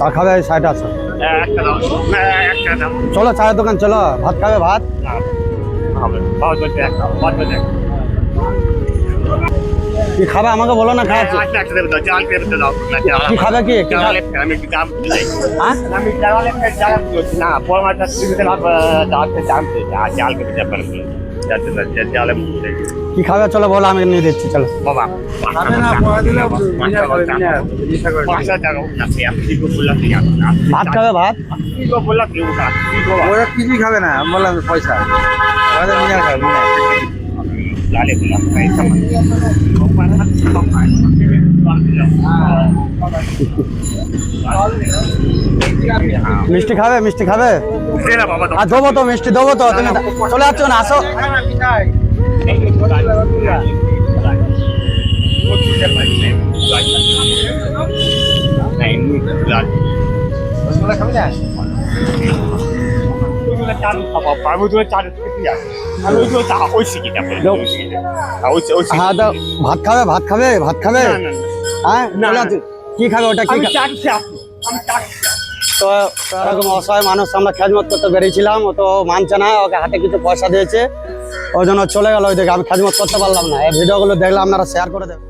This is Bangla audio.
চা খাবে সাইড আছে। চলো চায়ের দোকান, চলো। ভাত খাবে ভাত? কি খাবে? আমাকে বলো না জাল কি খাবে? কি? আমি কি খাবে? চলো বলো আমি নিয়ে দিচ্ছি চলো। বাবা ভাত খাবে ভাত? কিছুই খাবে না বললাম পয়সা। খাবে মিষ্টি খাবে মিষ্টি খাবে? আর দেবো তো মিষ্টি দেবো তো। তুমি চলে যাচ্ছ না আসো। খাবি হ্যাঁ ভাত খাবে ভাত খাবে ভাত খাবে? হ্যাঁ না, না। যাচ্ছ। কি খাবে ওটা কি খা- তো এরকম অসহায় মানুষ আমরা খেজমত করতে বেরিয়েছিলাম, ও তো মানছে না, ওকে হাতে কিছু পয়সা দিয়েছে। ওই জন্য চলে গেল ওই দেখে আমি খেজমত করতে পারলাম না। এই ভিডিওগুলো দেখলে আপনারা শেয়ার করে দেবেন।